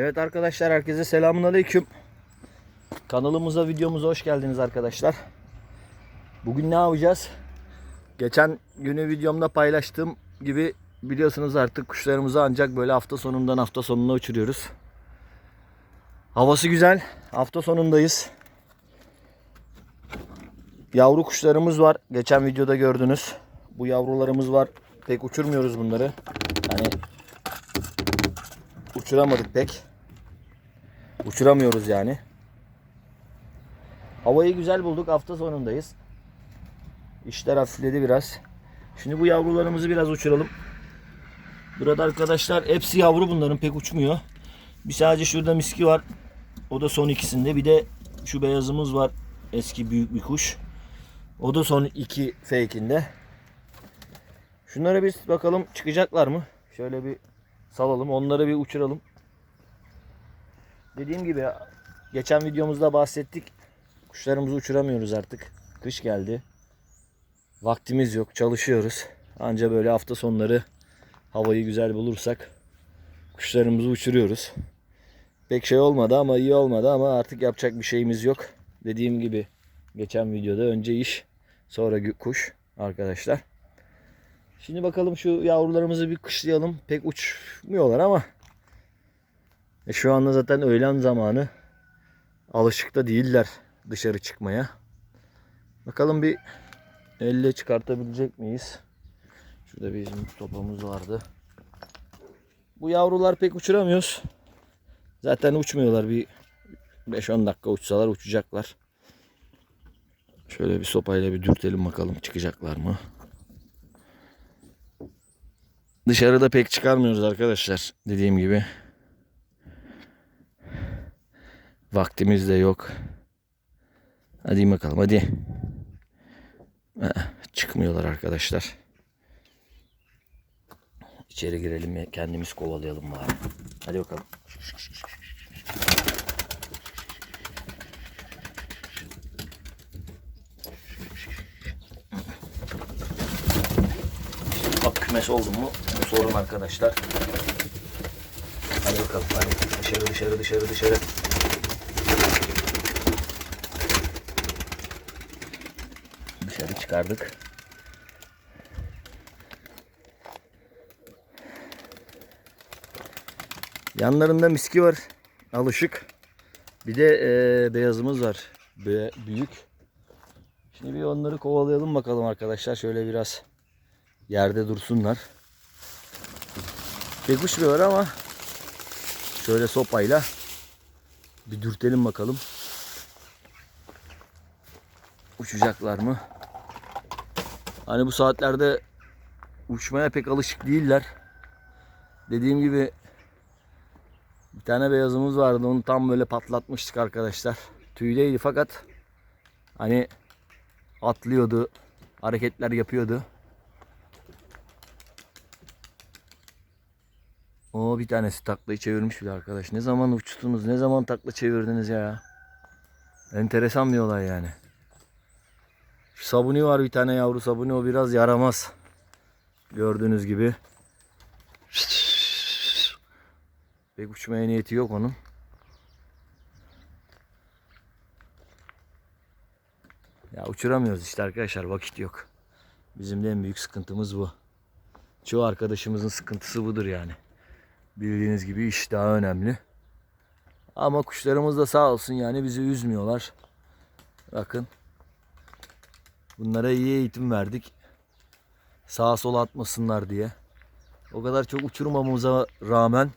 Evet arkadaşlar herkese selamun aleyküm. Kanalımıza videomuza hoş geldiniz arkadaşlar. Bugün ne yapacağız? Geçen günü videomda paylaştığım gibi biliyorsunuz artık kuşlarımızı ancak böyle hafta sonundan hafta sonuna uçuruyoruz. Havası güzel. Hafta sonundayız. Yavru kuşlarımız var. Geçen videoda gördünüz. Bu yavrularımız var. Pek uçurmuyoruz bunları. Yani uçuramadık pek. Uçuramıyoruz yani. Havayı güzel bulduk. Hafta sonundayız. İşler hafifledi biraz. Şimdi bu yavrularımızı biraz uçuralım. Burada arkadaşlar hepsi yavru bunların pek uçmuyor. Bir sadece şurada miski var. O da son ikisinde. Bir de şu beyazımız var. Eski büyük bir kuş. O da son iki fake'inde. Şunlara bir bakalım çıkacaklar mı? Şöyle bir salalım. Onları bir uçuralım. Dediğim gibi geçen videomuzda bahsettik. Kuşlarımızı uçuramıyoruz artık. Kış geldi. Vaktimiz yok. Çalışıyoruz. Anca böyle hafta sonları havayı güzel bulursak kuşlarımızı uçuruyoruz. Pek şey olmadı ama iyi olmadı ama artık yapacak bir şeyimiz yok. Dediğim gibi geçen videoda önce iş sonra kuş arkadaşlar. Şimdi bakalım şu yavrularımızı bir kışlayalım. Pek uçmuyorlar ama e şu anda zaten öğlen zamanı. Alışık da değiller dışarı çıkmaya. Bakalım bir elle çıkartabilecek miyiz? Şurada bizim topumuz vardı. Bu yavrular pek uçuramıyoruz. Zaten uçmuyorlar. Bir 5-10 dakika uçsalar uçacaklar. Şöyle bir sopayla bir dürtelim bakalım çıkacaklar mı? Dışarıda pek çıkarmıyoruz arkadaşlar. Dediğim gibi. Vaktimiz de yok. Hadi bakalım hadi. Eh, Çıkmıyorlar arkadaşlar. İçeri girelim ya kendimiz kovalayalım bari. Hadi bakalım. Bak kümes oldu mu? Sorun arkadaşlar. Hadi bakalım hadi dışarı dışarı dışarı dışarı. Dışarı çıkardık. Yanlarında miski var. Alışık. Bir de eee, beyazımız var. Be- büyük. Şimdi bir onları kovalayalım bakalım arkadaşlar. Şöyle biraz yerde dursunlar. Pek uçmuyorlar ama şöyle sopayla bir dürtelim bakalım. Uçacaklar mı? Hani bu saatlerde uçmaya pek alışık değiller. Dediğim gibi bir tane beyazımız vardı. Onu tam böyle patlatmıştık arkadaşlar. Tüyleydi fakat hani atlıyordu, hareketler yapıyordu. O bir tanesi taklayı çevirmiş bile arkadaş. Ne zaman uçtunuz, ne zaman takla çevirdiniz ya? Enteresan bir olay yani. Şu sabuni var bir tane yavru sabuni o biraz yaramaz. Gördüğünüz gibi. Pek uçmaya niyeti yok onun. Ya uçuramıyoruz işte arkadaşlar vakit yok. Bizim de en büyük sıkıntımız bu. Çoğu arkadaşımızın sıkıntısı budur yani. Bildiğiniz gibi iş daha önemli. Ama kuşlarımız da sağ olsun yani bizi üzmüyorlar. Bakın. Bunlara iyi eğitim verdik. Sağa sola atmasınlar diye. O kadar çok uçurmamamıza rağmen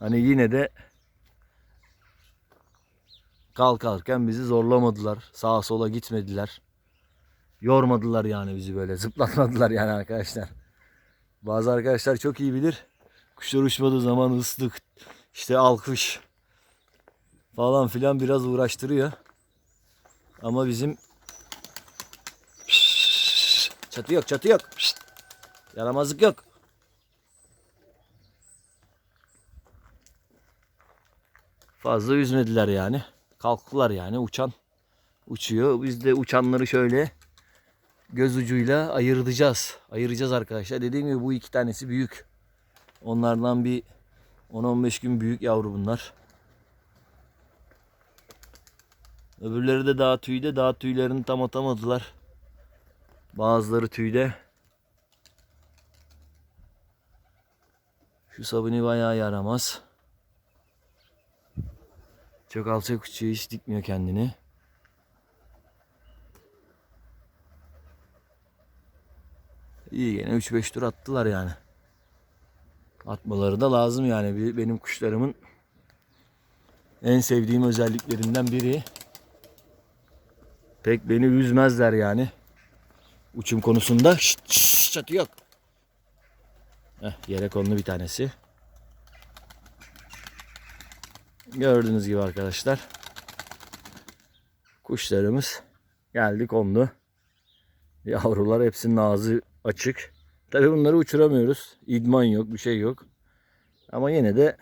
hani yine de kalkarken bizi zorlamadılar. Sağa sola gitmediler. Yormadılar yani bizi böyle. Zıplatmadılar yani arkadaşlar. Bazı arkadaşlar çok iyi bilir. Kuşlar uçmadığı zaman ıslık, işte alkış falan filan biraz uğraştırıyor. Ama bizim çatı yok, çatı yok. Yaramazlık yok. Fazla üzmediler yani. Kalktılar yani uçan uçuyor. Biz de uçanları şöyle göz ucuyla ayıracağız. Ayıracağız arkadaşlar. Dediğim gibi bu iki tanesi büyük. Onlardan bir 10-15 gün büyük yavru bunlar. Öbürleri de daha tüyde. Daha tüylerini tam atamadılar. Bazıları tüyde. Şu sabuni bayağı yaramaz. Çok alçak uçuyor hiç dikmiyor kendini. İyi gene 3-5 tur attılar yani. Atmaları da lazım yani. Benim kuşlarımın en sevdiğim özelliklerinden biri. Pek beni üzmezler yani. Uçum konusunda. Şşt, şşt, çatı yok. Heh, yere konulu bir tanesi. Gördüğünüz gibi arkadaşlar. Kuşlarımız geldi kondu. Yavrular hepsinin ağzı açık. Tabi bunları uçuramıyoruz. İdman yok, bir şey yok. Ama yine de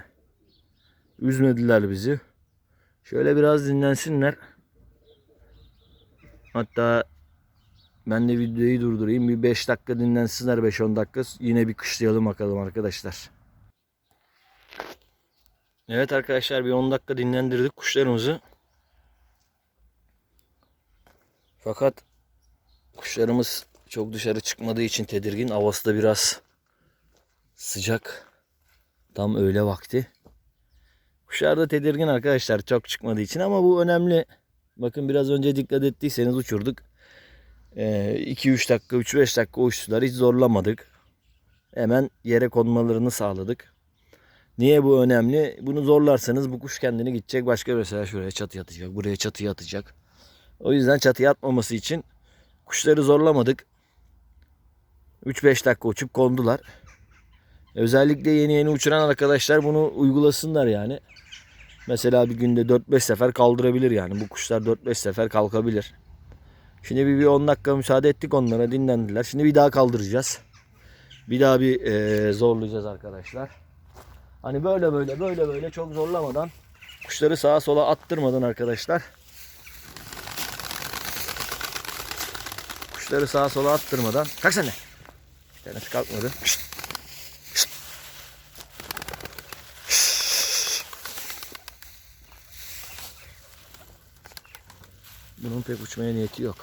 üzmediler bizi. Şöyle biraz dinlensinler. Hatta ben de videoyu durdurayım. Bir 5 dakika dinlensinler 5-10 dakika. Yine bir kışlayalım bakalım arkadaşlar. Evet arkadaşlar bir 10 dakika dinlendirdik kuşlarımızı. Fakat kuşlarımız çok dışarı çıkmadığı için tedirgin. Havası da biraz sıcak. Tam öğle vakti. Kuşlar da tedirgin arkadaşlar çok çıkmadığı için ama bu önemli. Bakın biraz önce dikkat ettiyseniz uçurduk. 2-3 dakika 3-5 dakika uçtular hiç zorlamadık. Hemen yere konmalarını sağladık. Niye bu önemli? Bunu zorlarsanız bu kuş kendini gidecek başka mesela şuraya çatı atacak, buraya çatıya atacak. O yüzden çatıya atmaması için kuşları zorlamadık. 3-5 dakika uçup kondular. Özellikle yeni yeni uçuran arkadaşlar bunu uygulasınlar yani. Mesela bir günde 4-5 sefer kaldırabilir yani. Bu kuşlar 4-5 sefer kalkabilir. Şimdi bir, bir 10 dakika müsaade ettik onlara dinlendiler. Şimdi bir daha kaldıracağız. Bir daha bir eee, zorlayacağız arkadaşlar. Hani böyle böyle böyle böyle çok zorlamadan kuşları sağa sola attırmadan arkadaşlar. Kuşları sağa sola attırmadan. Kalk sen de. Bir tanesi kalkmadı. Şşt. Bunun pek uçmaya niyeti yok.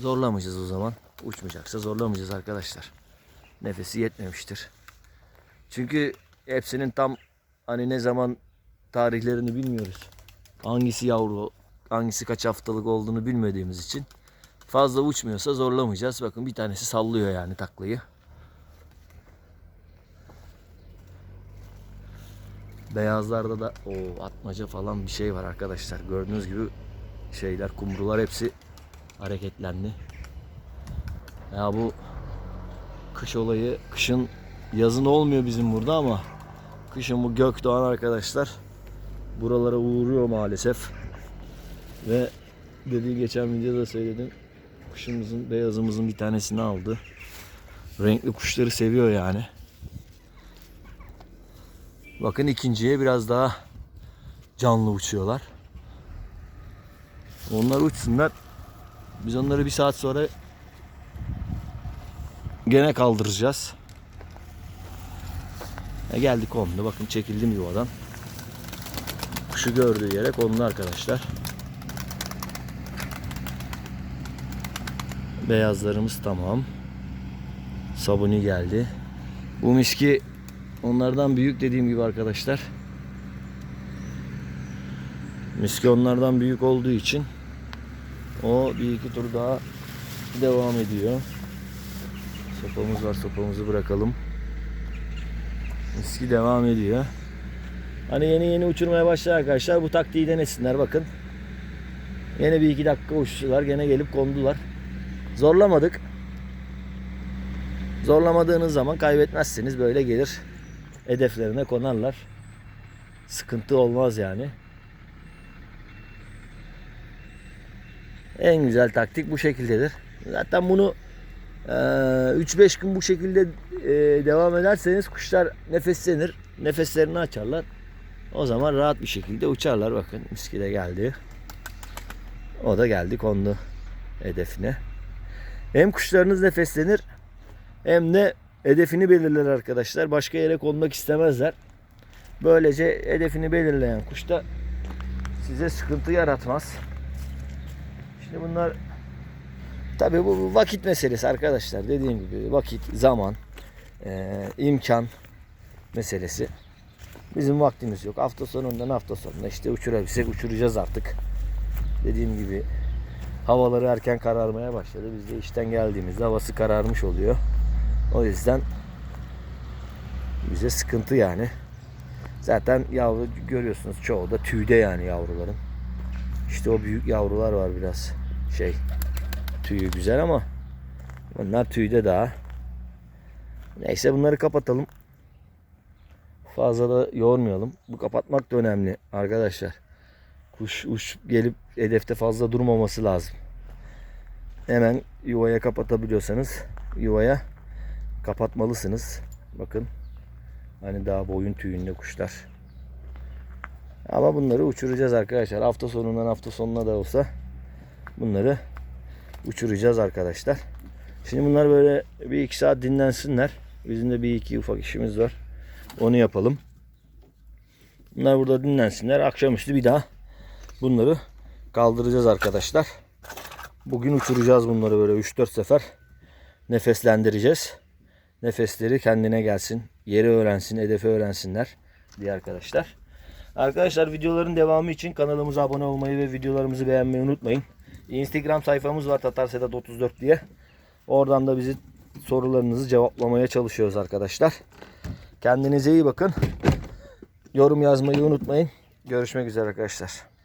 Zorlamayacağız o zaman. Uçmayacaksa zorlamayacağız arkadaşlar. Nefesi yetmemiştir. Çünkü hepsinin tam hani ne zaman tarihlerini bilmiyoruz. Hangisi yavru, hangisi kaç haftalık olduğunu bilmediğimiz için fazla uçmuyorsa zorlamayacağız. Bakın bir tanesi sallıyor yani taklayı. Beyazlarda da o atmaca falan bir şey var arkadaşlar. Gördüğünüz gibi şeyler, kumrular hepsi hareketlendi. Ya bu kış olayı, kışın yazın olmuyor bizim burada ama kışın bu Gökdoğan arkadaşlar buralara uğruyor maalesef. Ve dediği geçen videoda söyledim. Kuşumuzun, beyazımızın bir tanesini aldı. Renkli kuşları seviyor yani. Bakın ikinciye biraz daha canlı uçuyorlar. Onlar uçsunlar. Biz onları bir saat sonra gene kaldıracağız. E geldik kondu. Bakın çekildim yuvadan. Kuşu gördüğü yere kondu arkadaşlar. Beyazlarımız tamam. Sabuni geldi. Bu miski onlardan büyük dediğim gibi arkadaşlar. Miski onlardan büyük olduğu için o bir iki tur daha devam ediyor. Sopamız var sopamızı bırakalım. Miski devam ediyor. Hani yeni yeni uçurmaya başlayan arkadaşlar bu taktiği denesinler bakın. Yine bir iki dakika uçtular. Gene gelip kondular. Zorlamadık. Zorlamadığınız zaman kaybetmezseniz böyle gelir. Hedeflerine konarlar. Sıkıntı olmaz yani. En güzel taktik bu şekildedir. Zaten bunu eee, 3-5 gün bu şekilde eee, devam ederseniz kuşlar nefeslenir. Nefeslerini açarlar. O zaman rahat bir şekilde uçarlar. Bakın miski de geldi. O da geldi kondu hedefine. Hem kuşlarınız nefeslenir hem de hedefini belirler arkadaşlar. Başka yere konmak istemezler. Böylece hedefini belirleyen kuş da size sıkıntı yaratmaz. Şimdi bunlar tabii bu vakit meselesi arkadaşlar. Dediğim gibi vakit, zaman, eee, imkan meselesi. Bizim vaktimiz yok. Hafta sonundan hafta sonuna işte uçurabilsek uçuracağız artık. Dediğim gibi havaları erken kararmaya başladı. Biz de işten geldiğimizde havası kararmış oluyor. O yüzden bize sıkıntı yani. Zaten yavru görüyorsunuz çoğu da tüyde yani yavruların. İşte o büyük yavrular var biraz şey tüyü güzel ama bunlar tüyde daha. Neyse bunları kapatalım. Fazla da yormayalım. Bu kapatmak da önemli arkadaşlar. Kuş uç gelip hedefte fazla durmaması lazım. Hemen yuvaya kapatabiliyorsanız yuvaya kapatmalısınız. Bakın. Hani daha boyun tüyünde kuşlar. Ama bunları uçuracağız arkadaşlar. Hafta sonundan hafta sonuna da olsa bunları uçuracağız arkadaşlar. Şimdi bunlar böyle bir iki saat dinlensinler. Bizim de bir iki ufak işimiz var. Onu yapalım. Bunlar burada dinlensinler. Akşamüstü bir daha bunları kaldıracağız arkadaşlar. Bugün uçuracağız bunları böyle 3-4 sefer. Nefeslendireceğiz. Nefesleri kendine gelsin. Yeri öğrensin, hedefi öğrensinler diye arkadaşlar. Arkadaşlar videoların devamı için kanalımıza abone olmayı ve videolarımızı beğenmeyi unutmayın. Instagram sayfamız var Tatar Sedat 34 diye. Oradan da bizi sorularınızı cevaplamaya çalışıyoruz arkadaşlar. Kendinize iyi bakın. Yorum yazmayı unutmayın. Görüşmek üzere arkadaşlar.